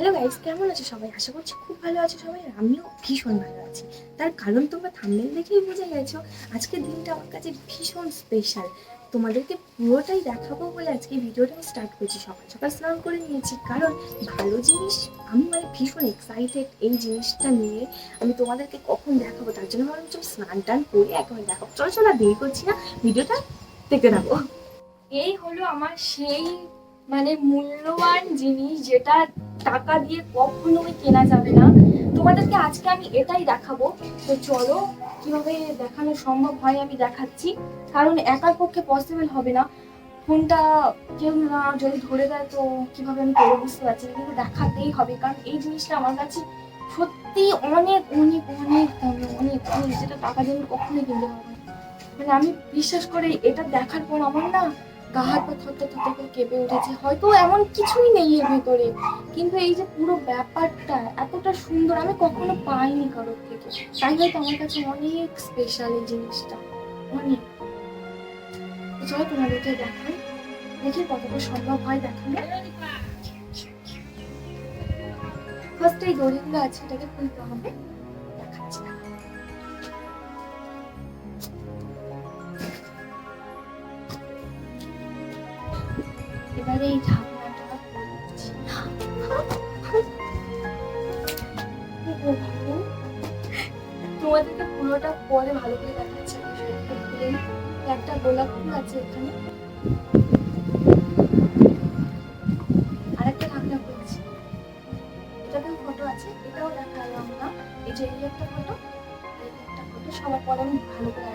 Hello guys কেমন আছো সবাই? আশা করছি খুব ভালো আছো সবাই আমিও ভীষণ ভালো আছি। তার কারণ তোমরা থামলেন দেখেই বুঝে গেছো আজকের দিনটা আমার কাছে ভীষণ স্পেশাল তোমাদেরকে পুরোটাই দেখাবো বলে আজকে ভিডিওটা আমি স্টার্ট করছি। সকাল সকাল স্নান করে নিয়েছি, কারণ ভালো জিনিস, আমি মানে ভীষণ এক্সাইটেড এই জিনিসটা নিয়ে। আমি তোমাদেরকে কখন দেখাবো, তার জন্য ভাবলাম চলো স্নান টান করে একেবারে দেখাবো। চলো চলো দেরি করছি না, ভিডিওটা দেখতে থাকো এই হলো আমার সেই মানে মূল্যবান জিনিস যেটা টাকা দিয়ে কখনোই কেনা যাবে না। তোমাদেরকে আজকে আমি এটাই দেখাবো তো চলো কীভাবে দেখানো সম্ভব হয় আমি দেখাচ্ছি। কারণ একার পক্ষে পসিবল হবে না। ফোনটা কেউ না, যদি ধরে দেয় তো কীভাবে আমি করব বুঝতে পারছি না। কিন্তু দেখাতেই হবে। কারণ এই জিনিসটা আমার কাছে সত্যি অনেক অনেক অনেক দামি, অনেক অনেক। যেটা টাকা দিয়ে কখনোই কিনতে পারব না। মানে আমি বিশ্বাস করে এটা দেখার পর আমার না গা হাত পা থরথর করে কেঁপে উঠেছে। হয়তো এমন কিছুই নেই এর ভেতরে। কিন্তু এই যে পুরো ব্যাপারটা এতটা সুন্দর, আমি কখনো পাইনি কারোর থেকে। তাই হয়তো আমার কাছে অনেক স্পেশাল এই জিনিসটা। অনেক। চলো তোমাদেরকে দেখাই। দেখি কতটা সম্ভব হয় দেখানো। ফার্স্ট এই দড়িগুলো আছে, এটাকে খুলতে হবে। পরে ভালো করে দেখাচ্ছি। একটা গোলাপ ফুল আছে এখানে। আরেকটা এটাতেও ফটো আছে, এটাও এই যে এই একটা ফটো একটা পরে ভালো করে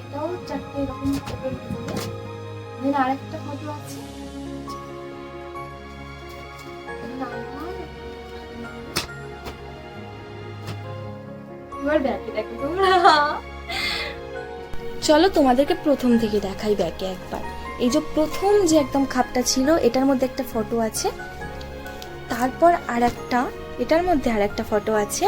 এটাও চারটে আরেকটা ফটো আছে। ব্যাকে দেখো তোমরা। চলো তোমাদেরকে প্রথম থেকে দেখাই ব্যাকে একবার। এই যে প্রথম যে একদম খাপটা ছিল, এটার মধ্যে একটা ফটো আছে। তারপর আর একটা এটার মধ্যে আর একটা ফটো আছে।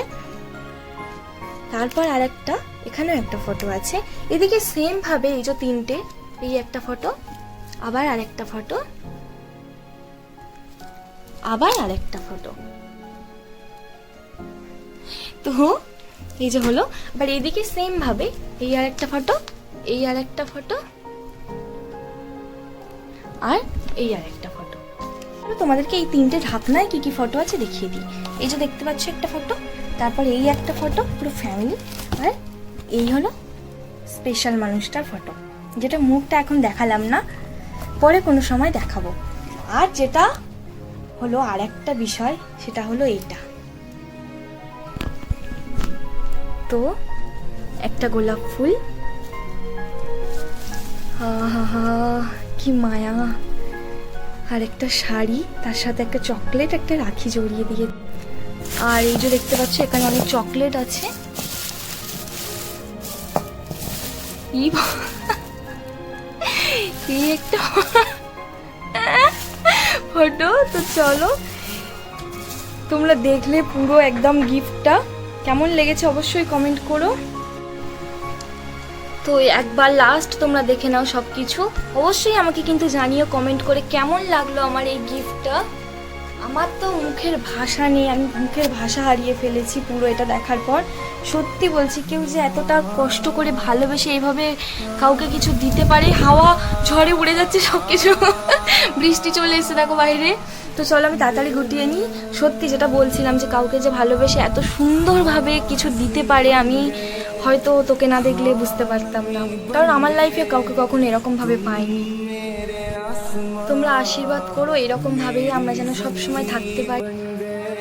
তারপর আর একটা এখানেও একটা ফটো আছে। এদিকে সেম ভাবে এই যে তিনটে, এই একটা ফটো আবার আরেকটা ফটো আবার আরেকটা ফটো তো এই যে হলো আবার এদিকে সেম ভাবে, এই আরেকটা ফটো এই আর একটা ফটো আর এই আর একটা ফটো তোমাদেরকে এই তিনটে ঢাকনায় কি কি ফটো আছে দেখিয়ে দিই। এই যে দেখতে পাচ্ছ একটা ফটো তারপর এই একটা ফটো পুরো ফ্যামিলি আর এই হলো স্পেশাল মানুষটার ফটো যেটা মুখটা এখন দেখালাম না, পরে কোনো সময় দেখাবো। আর যেটা হলো আর একটা বিষয়, সেটা হলো এইটা। তো, একটা গোলাপ ফুল। কি মায়া। আর একটা শাড়ি, তার সাথে একটা চকলেট, একটা রাখি জড়িয়ে দিয়ে। আর এই যে দেখতে পাচ্ছ, এখানে অনেক চকলেট আছে। একটা ফটো? তো চলো, তোমরা দেখলে পুরো একদম গিফটটা কেমন লেগেছে অবশ্যই কমেন্ট করো। তো একবার লাস্ট তোমরা দেখে নাও সব কিছু অবশ্যই আমাকে কিন্তু জানিও কমেন্ট করে কেমন লাগল আমার এই গিফটটা আমার তো মুখের ভাষা নেই, আমি মুখের ভাষা হারিয়ে ফেলেছি পুরো এটা দেখার পর। সত্যি বলছি, কেউ যে এতটা কষ্ট করে ভালোবেসে এইভাবে কাউকে কিছু দিতে পারে, হাওয়া ঝড়ে উড়ে যাচ্ছে সব কিছু বৃষ্টি চলে এসে দেখো বাইরে। তো চলো আমি তাড়াতাড়ি গুটিয়ে নিই। সত্যি যেটা বলছিলাম যে কাউকে যে ভালোবেসে এত সুন্দরভাবে কিছু দিতে পারে, আমি হয়তো তোকে না দেখলে বুঝতে পারতাম না। কারণ আমার লাইফে কাউকে কখনো এরকমভাবে পাইনি। তোমরা আশীর্বাদ করো, এরকমভাবেই আমরা যেন সব সময় থাকতে পারি।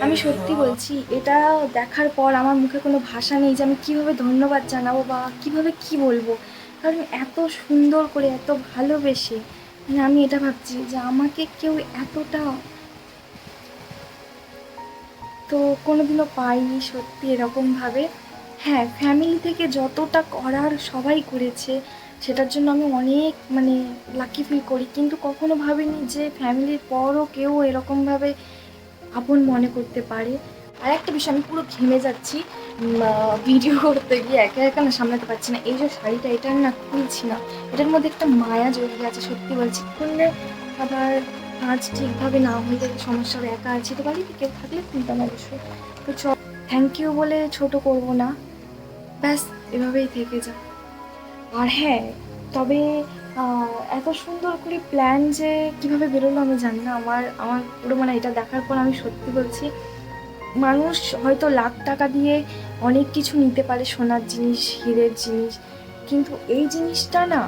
আমি সত্যি বলছি, এটা দেখার পর আমার মুখে কোনো ভাষা নেই যে আমি কীভাবে ধন্যবাদ জানাব বা কীভাবে কি বলব। কারণ এত সুন্দর করে, এত ভালোবেসে মানে আমি এটা ভাবছি যে আমাকে কেউ এতটা তো কোনোদিনও পাইনি সত্যি এরকমভাবে। হ্যাঁ ফ্যামিলি থেকে যতটা করার সবাই করেছে, সেটার জন্য আমি অনেক মানে লাকি ফিল করি। কিন্তু কখনো ভাবিনি যে ফ্যামিলির পরও কেউ এরকমভাবে আপন মনে করতে পারে। আর একটা বিষয়, আমি পুরো ঘেমে যাচ্ছি। ভিডিও করতে গিয়ে একা একা না সামলাতে পারছি না। এই যে শাড়িটা, এটা আমি না খুলছি না। এটার মধ্যে একটা মায়া জড়িয়ে আছে, সত্যি বলছি। খুললে আবার কাজ ঠিকভাবে না হলে সমস্যা হবে একা আছি। তো বাড়িতে কেউ থাকলে খুলতাম অবশ্যই তো চ থ্যাংক ইউ বলে ছোট করব না। ব্যাস, এভাবেই থেকে যা আর হ্যাঁ তবে এত সুন্দর করে প্ল্যান যে কীভাবে বেরোলো আমি জানি না। আমার আমার পুরো মানে এটা দেখার পর আমি সত্যি বলছি, মানুষ হয়তো লাখ টাকা দিয়ে অনেক কিছু নিতে পারে, সোনার জিনিস, হীরের জিনিস। কিন্তু এই জিনিসটা না,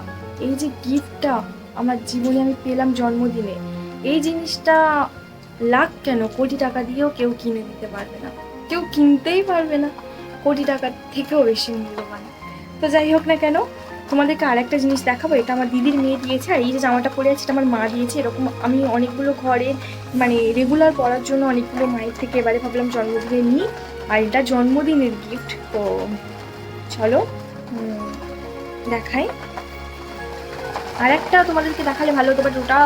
এই যে গিফটটা আমার জীবনে আমি পেলাম জন্মদিনে এই জিনিসটা লাখ কেন? কোটি টাকা দিয়েও কেউ কিনে দিতে পারবে না। কেউ কিনতেই পারবে না। কোটি টাকার থেকেও বেশি মূল্যবান। তো যাই হোক না কেন, তোমাদেরকে আরেকটা জিনিস দেখাবো। এটা আমার দিদির মেয়ে দিয়েছে, আর এই যে জামাটা পরে আছে, এটা আমার মা দিয়েছে। এরকম আমি অনেকগুলো ঘরে মানে রেগুলার পরার জন্য অনেকগুলো মায়ের থেকে এবারে ভাবলাম জন্মদিনে নিই। আর এটা জন্মদিনের গিফট তো চলো দেখাই। আর একটা তোমাদেরকে দেখালে ভালো হতো বাট ওটা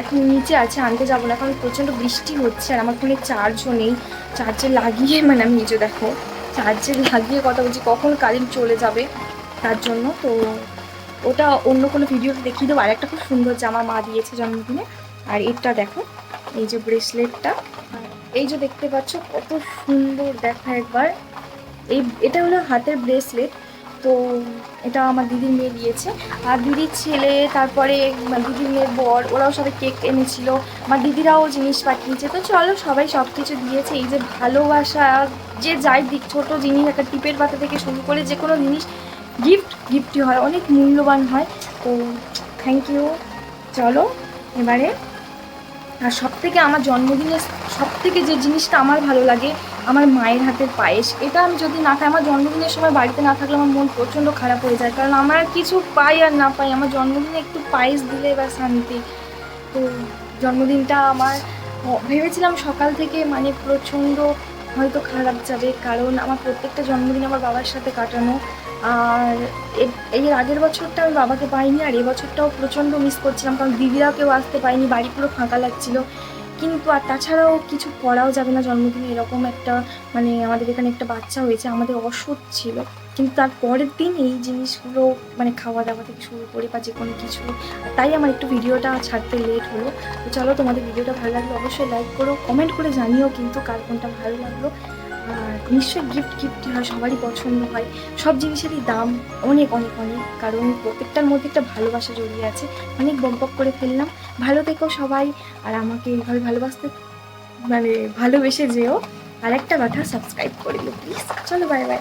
এখন নিচে আছে, আনতে যাব না, কারণ প্রচণ্ড বৃষ্টি হচ্ছে আর আমার ফোনে চার্জও নেই। চার্জে লাগিয়ে মানে আমি নিজে দেখো চার্জে লাগিয়ে কথা বলছি, কখন কারেন্ট চলে যাবে তার জন্য। তো ওটা অন্য কোনো ভিডিও দেখিয়ে দেবো। আর একটা খুব সুন্দর জামা মা দিয়েছে জন্মদিনে। আর এটা দেখো, এই যে ব্রেসলেটটা এই যে দেখতে পাচ্ছ, কত সুন্দর, দেখা একবার। এই, এটা হলো হাতের ব্রেসলেট তো এটা আমার দিদির মেয়ে দিয়েছে আর দিদির ছেলে, তারপরে দিদির মেয়ের বর, ওরাও সবাই কেক এনেছিল। আমার দিদিরাও জিনিস পাঠিয়েছে। তো চলো, সবাই সব কিছু দিয়েছে। এই যে ভালোবাসা, যে যাই দিক, ছোটো জিনিস, একটা টিপের পাতা থেকে শুরু করে যে কোনো জিনিস গিফট গিফটই হয়, অনেক মূল্যবান হয়। তো থ্যাংক ইউ চলো, এবারে, আর সব থেকে আমার জন্মদিনে সব থেকে যে জিনিসটা আমার ভালো লাগে আমার মায়ের হাতের পায়েস, এটা আমি যদি না খাই, আমার জন্মদিনের সময় বাড়িতে না থাকলে আমার মন প্রচণ্ড খারাপ হয়ে যায়। কারণ আমার কিছু পাই আর না পাই, আমার জন্মদিনে একটু পায়েস দিলে এবার শান্তি। তো জন্মদিনটা আমার ভেবেছিলাম সকাল থেকে মানে প্রচণ্ড হয়তো খারাপ যাবে, কারণ আমার প্রত্যেকটা জন্মদিন আমার বাবার সাথে কাটানো। আর এর আগের বছরটা আমি বাবাকে পাইনি, আর এবছরটাও প্রচণ্ড মিস করছিলাম, কারণ দিদিরা কেউ আসতে পারেনি, বাড়ি পুরো ফাঁকা লাগছিল। কিন্তু আর তাছাড়াও কিছু করাও যাবে না, জন্মদিনে এরকম একটা মানে আমাদের এখানে একটা বাচ্চা হয়েছে, আমাদের অসুখ ছিল। কিন্তু তার পরের দিন এই জিনিসগুলো মানে খাওয়া দাওয়া থেকে শুরু করে বা যে কোনো কিছু তাই আমার একটু ভিডিওটা ছাড়তে লেট হলো। তো চলো তোমাদের ভিডিওটা ভালো লাগল অবশ্যই লাইক করো কমেন্ট করে জানিও কিন্তু কার কোনটা ভালো লাগল। নিশ্চয়ই গিফট গিফটই হয়, সবারই পছন্দ হয়। সব জিনিসেরই দাম অনেক অনেক অনেক। কারণ প্রত্যেকটার মধ্যে একটা ভালোবাসা জড়িয়ে আছে। অনেক বক করে ফেললাম। ভালো থেকো সবাই। আর আমাকে এইভাবে ভালোবাসতে মানে ভালোবেসে যেও। আর একটা কথা সাবস্ক্রাইব করে দিও প্লিজ চলো বাই বাই